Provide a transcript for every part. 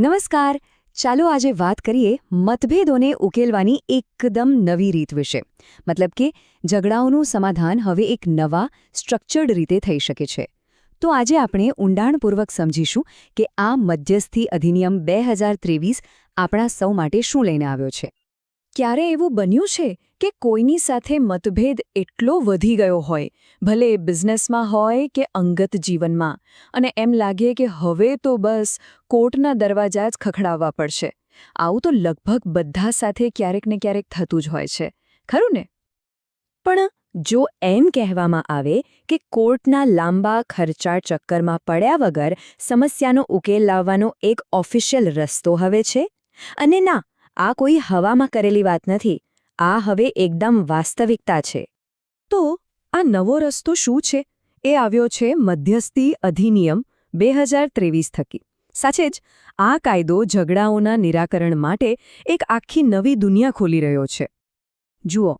નમસ્કાર. ચાલો આજે વાત કરીએ મતભેદોને ઉકેલવાની એકદમ નવી રીત વિશે. મતલબ કે ઝઘડાઓનું સમાધાન હવે એક નવા સ્ટ્રક્ચર્ડ રીતે થઈ શકે છે. તો આજે આપણે ઊંડાણપૂર્વક સમજીશું કે આ મધ્યસ્થી અધિનિયમ બે આપણા સૌ માટે શું લઈને આવ્યો છે. ક્યારે એવું બન્યું છે કે કોઈની સાથે મતભેદ એટલો વધી ગયો હોય, ભલે બિઝનેસમાં હોય કે અંગત જીવનમાં, અને એમ લાગે કે હવે તો બસ કોર્ટના દરવાજા જ ખખડાવવા પડશે. આવું તો લગભગ બધા સાથે ક્યારેક ને ક્યારેક થતું જ હોય છે. ખરું ને? પણ જો એમ કહેવામાં આવે કે કોર્ટના લાંબા ખર્ચાળ ચક્કરમાં પડ્યા વગર સમસ્યાનો ઉકેલ લાવવાનો એક ઓફિશિયલ રસ્તો હવે છે? અને ના આ કોઈ હવામાં કરેલી વાત નથી. આ હવે એકદમ વાસ્તવિકતા છે. તો આ નવો રસ્તો શું છે? એ આવ્યો છે મધ્યસ્થી અધિનિયમ બે હજાર ત્રેવીસ થકી. સાચે જ, આ કાયદો ઝઘડાઓના નિરાકરણ માટે એક આખી નવી દુનિયા ખોલી રહ્યો છે. જુઓ,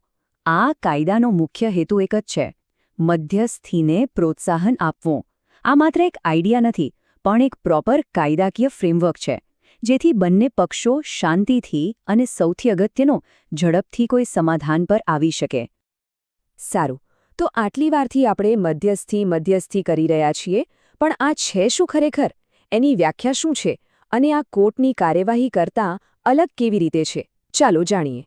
આ કાયદાનો મુખ્ય હેતુ એક જ છે. મધ્યસ્થીને પ્રોત્સાહન આપવું. આ માત્ર એક આઈડિયા નથી, પણ એક પ્રોપર કાયદાકીય ફ્રેમવર્ક છે. જેથી બંને પક્ષો શાંતિથી અને સૌથી અગત્યનો ઝડપથી કોઈ સમાધાન પર આવી શકે. સારું, તો આટલી વારથી આપણે મધ્યસ્થી મધ્યસ્થી કરી રહ્યા છીએ, પણ આ છે શું ખરેખર? એની વ્યાખ્યા શું છે? અને આ કોર્ટની કાર્યવાહી કરતાં અલગ કેવી રીતે છે? ચાલો જાણીએ.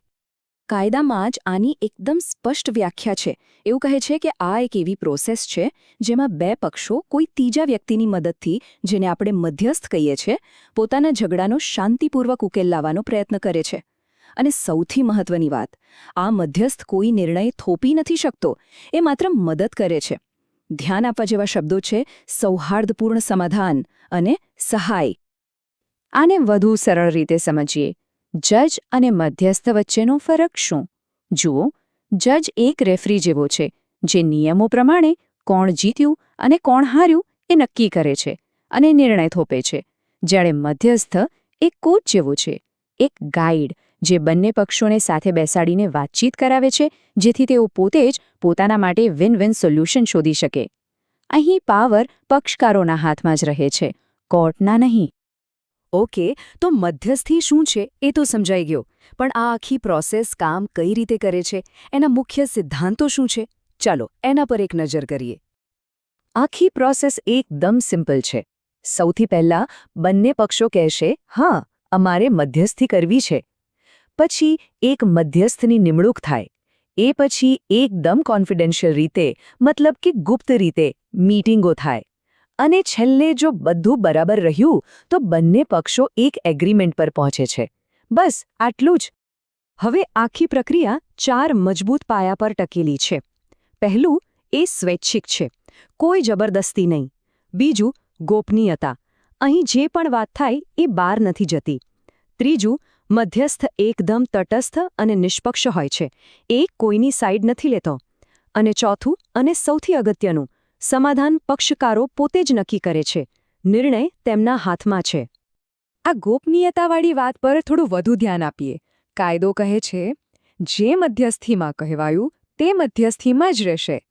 કાયદામાં જ આની એકદમ સ્પષ્ટ વ્યાખ્યા છે. એવું કહે છે કે આ એક એવી પ્રોસેસ છે જેમાં બે પક્ષો કોઈ ત્રીજા વ્યક્તિની મદદથી, જેને આપણે મધ્યસ્થ કહીએ છીએ પોતાના ઝઘડાનો શાંતિપૂર્વક ઉકેલ લાવવાનો પ્રયત્ન કરે છે. અને સૌથી મહત્વની વાત, આ મધ્યસ્થ કોઈ નિર્ણય થોપી નથી શકતો, એ માત્ર મદદ કરે છે. ધ્યાન આપવા જેવા શબ્દો છે, સૌહાર્દપૂર્ણ સમાધાન અને સહાય આને વધુ સરળ રીતે સમજીએ. જજ અને મધ્યસ્થ વચ્ચેનો ફરક શું? જુઓ, જજ એક રેફરી જેવો છે, જે નિયમો પ્રમાણે કોણ જીત્યું અને કોણ હાર્યું એ નક્કી કરે છે અને નિર્ણય થોપે છે. જ્યારે મધ્યસ્થ એક કોચ જેવો છે, એક ગાઈડ, જે બંને પક્ષોને સાથે બેસાડીને વાતચીત કરાવે છે, જેથી તેઓ પોતે જ પોતાના માટે વિન વિન સોલ્યુશન શોધી શકે. અહીં પાવર પક્ષકારોના હાથમાં જ રહે છે, કોર્ટના નહીં. ઓકે, તો મધ્યસ્થી શું છે? એ તો સમજાઈ ગયો. પણ આ આખી પ્રોસેસ કામ કઈ રીતે કરે છે? એના મુખ્ય સિદ્ધાંતો શું છે? ચાલો, એના પર એક નજર કરીએ. આખી પ્રોસેસ એકદમ સિમ્પલ છે. સૌથી પહેલા બંને પક્ષો કહેશે, હા, અમારે મધ્યસ્થી કરવી છે. પછી એક મધ્યસ્થની નિમણૂક થાય. એ પછી એકદમ કોન્ફિડેન્શિયલ રીતે, મતલબ કે ગુપ્ત રીતે, મીટિંગો થાય. અને છેલ્લે જો બધું બરાબર રહ્યું, તો બંને પક્ષો એક એગ્રીમેન્ટ પર પહોંચે છે. બસ, આટલું જ. હવે આખી પ્રક્રિયા ચાર મજબૂત પાયા પર ટકેલી છે. પહેલું, એ સ્વૈચ્છિક છે. કોઈ જબરદસ્તી નહીં. બીજું, ગોપનીયતા. અહીં જે પણ વાત થાય, એ બહાર નથી જતી. ત્રીજું, મધ્યસ્થ એકદમ તટસ્થ અને નિષ્પક્ષ હોય છે. એ કોઈની સાઈડ નથી લેતો. અને ચોથું અને સૌથી અગત્યનું સમાધાન પક્ષકારો પોતે જ નક્કી કરે છે. નિર્ણય તેમના હાથમાં છે. આ ગોપનીયતાવાળી વાત પર થોડું વધુ ધ્યાન આપીએ. કાયદો કહે છે, જે મધ્યસ્થીમાં કહેવાયું, તે મધ્યસ્થીમાં જ રહેશે.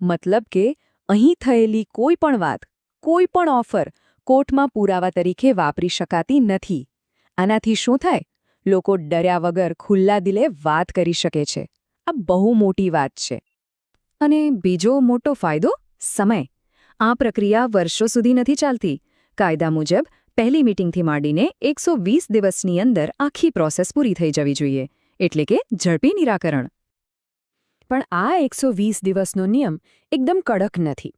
મતલબ કે, અહીં થયેલી કોઈ પણ વાત, કોઈ પણ ઓફર કોર્ટમાં પુરાવા તરીકે વાપરી શકાતી નથી. આનાથી શું થાય? લોકો ડર્યા વગર ખુલ્લા દિલે વાત કરી શકે છે. આ બહુ મોટી વાત છે. અને બીજો મોટો ફાયદો? સમય. આ પ્રક્રિયા વર્ષો સુધી નથી ચાલતી. કાયદા મુજબ, પહેલી મીટિંગથી માંડીને એકસો વીસ દિવસની અંદર આખી પ્રોસેસ પૂરી થઈ જવી જોઈએ, એટલે કે ઝડપી નિરાકરણ. પણ આ એકસો વીસ દિવસનો નિયમ એકદમ કડક નથી.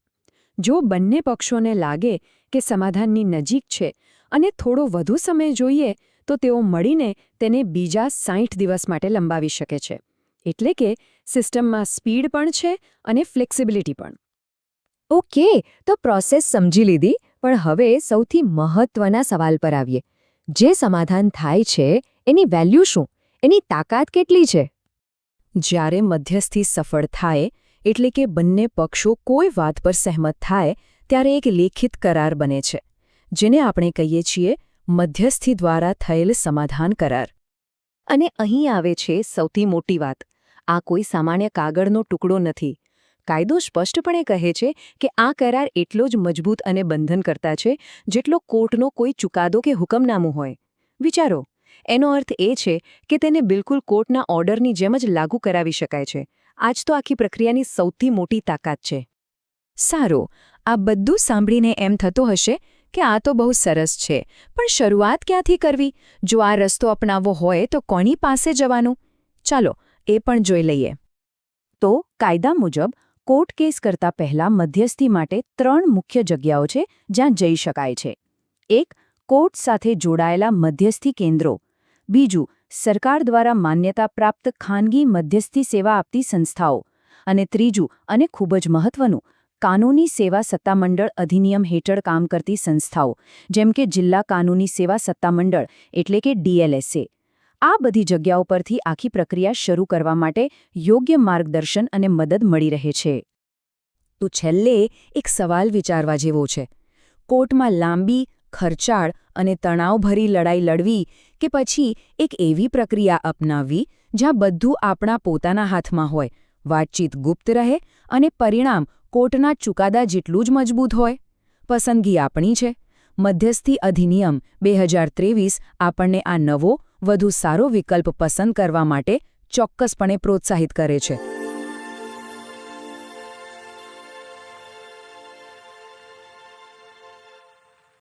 જો બંને પક્ષોને લાગે કે સમાધાનની નજીક છે અને થોડો વધુ સમય જોઈએ, તો તેઓ મળીને તેને બીજા સાઠ દિવસ માટે લંબાવી શકે છે. એટલે કે સિસ્ટમમાં સ્પીડ પણ છે અને ફ્લેક્સિબિલિટી પણ. ઓકે તો પ્રોસેસ સમજી લીધી પણ હવે સૌથી મહત્વના સવાલ પર આવીએ. જે સમાધાન થાય છે એની વેલ્યુ શું? એની તાકાત કેટલી છે? જ્યારે મધ્યસ્થી સફળ થાય એટલે કે બંને પક્ષો કોઈ વાત પર સહેમત થાય ત્યારે એક લેખિત કરાર બને છે જેને આપણે કહીએ છીએ મધ્યસ્થી દ્વારા થયેલ સમાધાન કરાર. અને અહીં આવે છે સૌથી મોટી વાત. આ કોઈ સામાન્ય કાગળનો ટુકડો નથી. કાયદો સ્પષ્ટપણે કહે છે કે આ કરાર એટલો જ મજબૂત અને બંધનકર્તા છે જેટલો કોર્ટનો કોઈ ચુકાદો કે હુકમનામું હોય. વિચારો, એનો અર્થ એ છે કે તેને બિલકુલ કોર્ટના ઓર્ડરની જેમ જ લાગુ કરાવી શકાય છે. આજ તો આખી પ્રક્રિયાની સૌથી મોટી તાકાત છે. સારું, આ બધું સાંભળીને એમ થતું હશે કે આ તો બહુ સરસ છે, પણ શરૂઆત ક્યાંથી કરવી? જો આ રસ્તો અપનાવવો હોય તો કોની પાસે જવાનું? ચાલો, એ પણ જોઈ લઈએ. તો, કાયદા મુજબ કોર્ટ કેસ કરતા પહેલા મધ્યસ્થી માટે ત્રણ મુખ્ય જગ્યાઓ છે જ્યાં જઈ શકાય છે. એક, કોર્ટ સાથે જોડાયેલા મધ્યસ્થી કેન્દ્રો. બીજું, સરકાર દ્વારા માન્યતા પ્રાપ્ત ખાનગી મધ્યસ્થી સેવા આપતી સંસ્થાઓ. અને ત્રીજું, અને ખૂબ જ મહત્વનું, કાનૂની સેવા સત્તામંડળ અધિનિયમ હેઠળ કામ કરતી સંસ્થાઓ, જેમ કે જિલ્લા કાનૂની સેવા સત્તામંડળ, એટલે કે ડીએલએસએ આ બધી જગ્યાઓ પરથી આખી પ્રક્રિયા શરૂ કરવા માટે યોગ્ય માર્ગદર્શન અને મદદ મળી રહે છે. તો છેલ્લે એક સવાલ વિચારવા જેવો છે. કોર્ટમાં લાંબી, ખર્ચાળ અને તણાવભરી લડાઈ લડવી કે પછી એક એવી પ્રક્રિયા અપનાવવી જ્યાં બધું આપણા પોતાના હાથમાં હોય, વાતચીત ગુપ્ત રહે અને પરિણામ કોર્ટના ચુકાદા જેટલું જ મજબૂત હોય? પસંદગી આપણી છે. મધ્યસ્થી અધિનિયમ બે હજાર ત્રેવીસ આપણને આ નવો, વધુ સારો વિકલ્પ પસંદ કરવા માટે ચોક્કસપણે પ્રોત્સાહિત કરે છે.